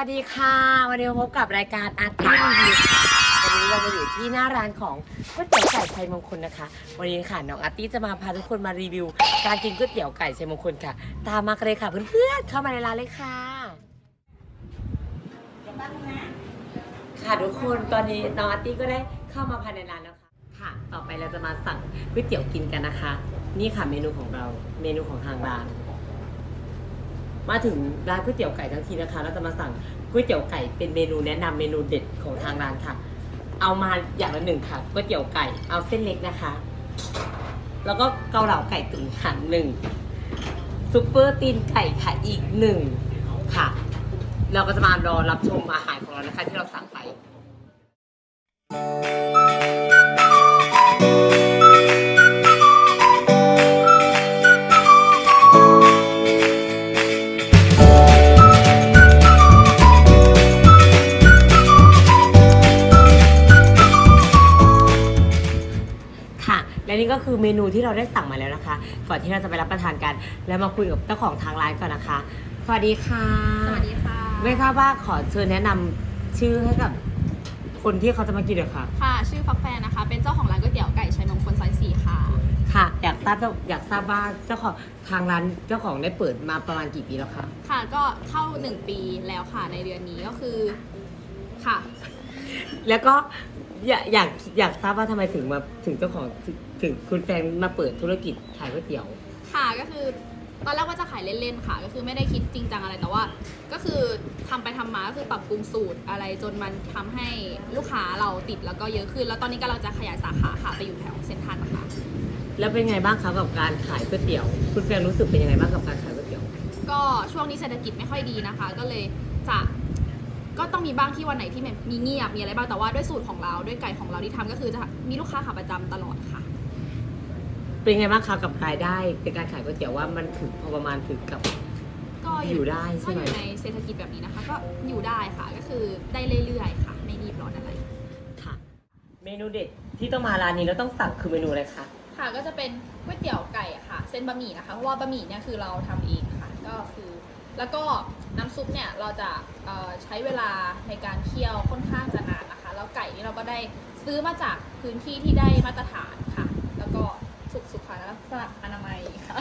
วัสดีค่ะ วันนี้มาพบกับรายการอาร์ตี้รีวิวค่ะวันนี้เรามาอยู่ที่หน้าร้านของก๋วยเตี๋ยวไก่ชัยมงคลนะคะ วันนี้ค่ะน้องอาร์ตี้จะมาพาทุกคนมารีวิว การกินก๋วยเตี๋ยวไก่ชัยมงคลค่ะ ตามมากันเลยค่ะเพื่อนๆเข้ามาในร้านเลยค่ะค่ะทุกคนตอนนี้น้องอาร์ตี้ก็ได้เข้ามาภายในร้านแล้วค่ะค่ะ ต่อไปเราจะมาสั่งก๋วยเตี๋ยวกินกันนะคะ นี่ค่ะเมนูของเราเมนูของทางร้าน มาถึงร้านก๋วยเตี๋ยวไก่ทั้งทีนะคะ เราจะมาสั่งก๋วยเตี๋ยวไก่เป็นเมนูแนะนำเมนูเด็ดของทางร้านค่ะ เอามาอย่างละหนึ่งค่ะก๋วยเตี๋ยวไก่เอาเส้นเล็กนะคะ แล้วก็เกาเหลาไก่ตุ๋นค่ะหนึ่งซุปเปอร์ตีนไก่ค่ะอีกหนึ่งค่ะ เราก็จะมารอรับชมอาหารของเรานะคะ และนี่ก็คือเมนูที่เราได้สั่งมาแล้วนะคะ ก่อนที่เราจะไปรับประทานกัน แล้วมาคุยกับเจ้าของทางร้านก่อนนะคะ สวัสดีค่ะ สวัสดีค่ะ ไม่ทราบว่าขอเชิญแนะนำชื่อให้กับคนที่เขาจะมากินเดี๋ยวค่ะ ค่ะ ชื่อฟักแฟนนะคะ เป็นเจ้าของร้านก๋วยเตี๋ยวไก่ชัยมงคลซอยสี่ค่ะ ค่ะ อยากทราบเจ้าอยากทราบว่าเจ้าของทางร้านเจ้าของได้เปิดมาประมาณกี่ปีแล้วคะ ค่ะ ก็เข้าหนึ่งปีแล้วค่ะ ในเดือนนี้ก็คือ ค่ะ แล้วก็อยากอยากอยากทราบว่าทำไมถึงมาถึงเจ้าของถึง ถึงคุณแฟนมาเปิดธุรกิจขายก๋วยเตี๋ยว ค่ะก็คือตอนแรกว่าจะขายเล่นๆค่ะ ก็คือไม่ได้คิดจริงจังอะไรแต่ว่า ก็คือทำไปทำมาก็คือปรับปรุงสูตรอะไรจนมันทำให้ลูกค้าเราติดแล้วก็เยอะขึ้น แล้วตอนนี้กำลังจะขยายสาขาค่ะไปอยู่แถวเซ็นทรัลนะคะแล้วเป็นไงบ้างคะกับการขายก๋วยเตี๋ยว คุณแฟนรู้สึกเป็นยังไงบ้างกับการขายก๋วยเตี๋ยว ก็ช่วงนี้เศรษฐกิจไม่ค่อยดีนะคะ ก็เลยจะก็ต้องมีบ้างที่วันไหนที่แบบมีเงียบมีอะไรบ้างแต่ว่าด้วยสูตรของเราด้วยไก่ของเราที่ทำก็คือจะมีลูกค้าขาประจำตลอดค่ะ เป็นไงบ้างคะกับรายได้ในการขายก๋วยเตี๋ยวว่ามันถึงพอประมาณถึงกับ ก็อยู่ได้ใช่ก็ไหมอยู่ในเศรษฐกิจแบบนี้นะคะ ก็อยู่ได้ค่ะ ก็คือได้เรื่อยๆค่ะ ไม่รีบร้อนอะไร ค่ะ เมนูเด็ดที่ต้องมาร้านนี้แล้วต้องสั่งคือเมนูอะไรคะ ค่ะ ก็จะเป็นก๋วยเตี๋ยวไก่อะค่ะ เส้นบะหมี่นะคะ เพราะว่าบะหมี่เนี่ยคือเราทำเองค่ะ ก็คือ แล้วก็น้ำซุปเนี่ยเราจะเอ่อใช้เวลาในการเคี่ยวค่อนข้างจะนานนะคะ แล้วไก่นี่เราก็ได้ซื้อมาจากพื้นที่ที่ได้มาตรฐานค่ะ แล้วก็ สุขสุขลักษณะอนามัยค่ะ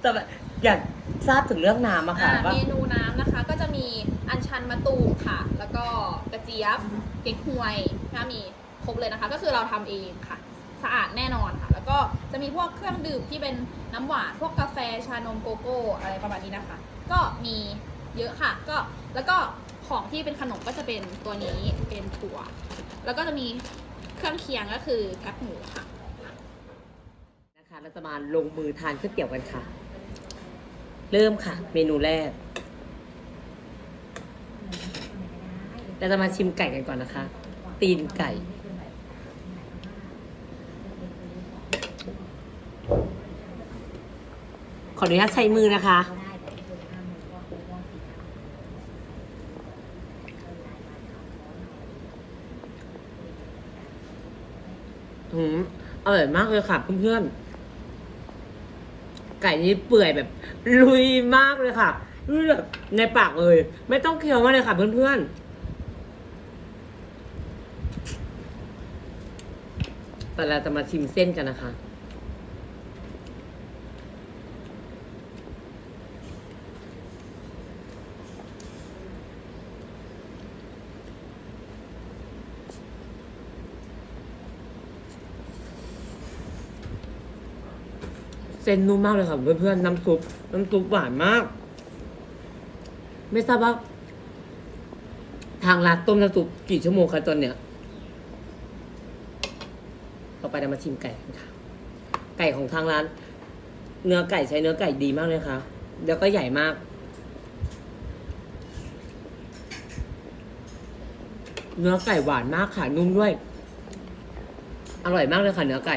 แต่แบบอยากทราบถึงเรื่องน้ำอะค่ะ อ่าว่าเมนูน้ำนะคะก็จะมีอัญชันมะตูมค่ะ แล้วก็กระเจี๊ยบเก๊กฮวยก็มีครบเลยนะคะ ก็คือเราทำเองค่ะ สะอาดแน่นอนค่ะ แล้วก็จะมีพวกเครื่องดื่มที่เป็นน้ำหวานพวกกาแฟชานมโกโก้อะไรประมาณนี้นะคะ ก็มีเยอะค่ะก็แล้วก็ของที่เป็นขนมก็จะเป็นตัวนี้เป็นถั่ว แล้วก็จะมีเครื่องเคียงก็คือแคบหมูค่ะนะคะ เราจะมาลงมือทานก๋วยเตี๋ยวกันค่ะ เริ่มค่ะ เมนูแรก เราจะมาชิมไก่กันก่อนนะคะ ตีนไก่ ขออนุญาตใช้มือนะคะอืมอร่อยมากเลยค่ะเพื่อนๆ ไก่นี้เปื่อยแบบ ลุยมากเลยค่ะลุยแบบในปากเลย ไม่ต้องเคี้ยวมาเลยค่ะเพื่อนๆแต่เราจะมาชิมเส้นกันนะคะ เส้นนุ่มมากเลยค่ะเพื่อนๆน้ำซุปน้ำซุปหวานมาก ไม่ทราบว่าทางร้านต้มน้ำซุปกี่ชั่วโมงคะตอนเนี้ยต่อไปเรามาชิมไก่กันค่ะ ไก่ของทางร้าน เนื้อไก่ใช้เนื้อไก่ดีมากเลยค่ะ แล้วก็ใหญ่มาก เนื้อไก่หวานมากค่ะนุ่มด้วย อร่อยมากเลยค่ะเนื้อไก่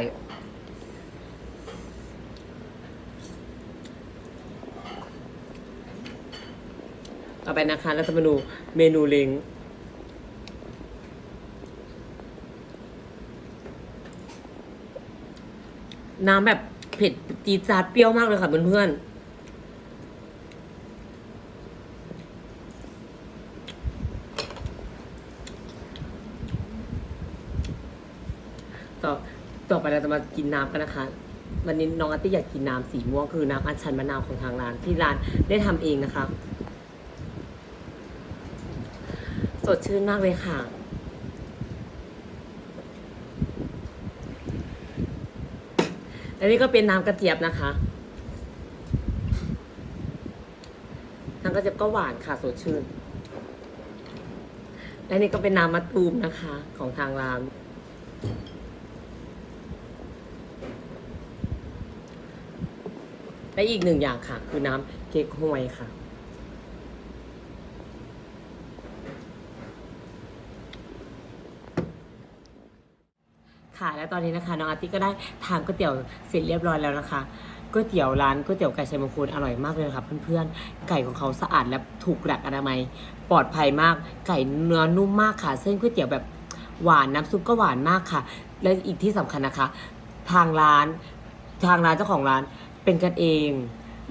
เอาไปนะคะ แล้วจะมนูเมนูเล้งน้ำแบบเผ็ดจีจาดเปรี้ยวมากเลยค่ะเพื่อนๆต่อต่อไปเราจะมากินน้ำกันนะคะ วันนี้น้องอาตี้อยากกินน้ำสีม่วงคือน้ำอัญชันมะนาวของทางร้านที่ร้านได้ทำเองนะคะ สดชื่นมากเลยค่ะ อันนี้ก็เป็นน้ำกระเจี๊ยบนะคะ น้ำกระเจี๊ยบก็หวานค่ะสดชื่น และนี่ก็เป็นน้ำมะตูมนะคะ ของทางร้าน และอีกหนึ่งอย่างค่ะ คือน้ำเก๊กฮวยค่ะ ค่ะ และตอนนี้นะคะน้องอาร์ตี้ก็ได้ทานก๋วยเตี๋ยวเสร็จเรียบร้อยแล้วนะคะก๋วยเตี๋ยวร้านก๋วยเตี๋ยวไก่ชัยมงคลอร่อยมากเลยค่ะเพื่อนๆ ไก่ของเขาสะอาดและถูกหลักอนามัย ปลอดภัยมาก ไก่เนื้อนุ่มมากค่ะ เส้นก๋วยเตี๋ยวแบบหวานน้ำซุปก็หวานมากค่ะ และอีกที่สำคัญนะคะ ทางร้านทางร้านเจ้าของร้านเป็นกันเอง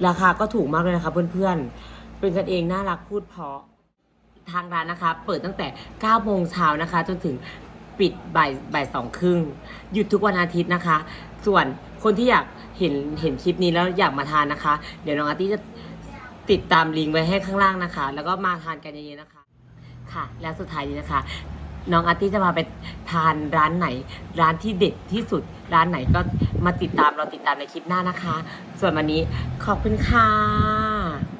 ราคาก็ถูกมากเลยนะคะเพื่อนๆ เป็นกันเองน่ารักพูดเพราะทางร้านนะคะ เปิดตั้งแต่9โมงเช้านะคะ จนถึง ปิดบ่ายบ่ายสองครึ่งหยุดทุกวันอาทิตย์นะคะ ส่วนคนที่อยากเห็นเห็นคลิปนี้แล้วอยากมาทานนะคะ เดี๋ยวน้องอาร์ตี้จะติดตามลิงก์ไว้ให้ข้างล่างนะคะ แล้วก็มาทานกันเยอะๆนะคะ ค่ะ และสุดท้ายนี้นะคะ น้องอาร์ตี้จะมาไปทานร้านไหน ร้านที่เด็ดที่สุด ร้านไหนก็มาติดตามเราติดตามในคลิปหน้านะคะ ส่วนวันนี้ขอบคุณค่ะ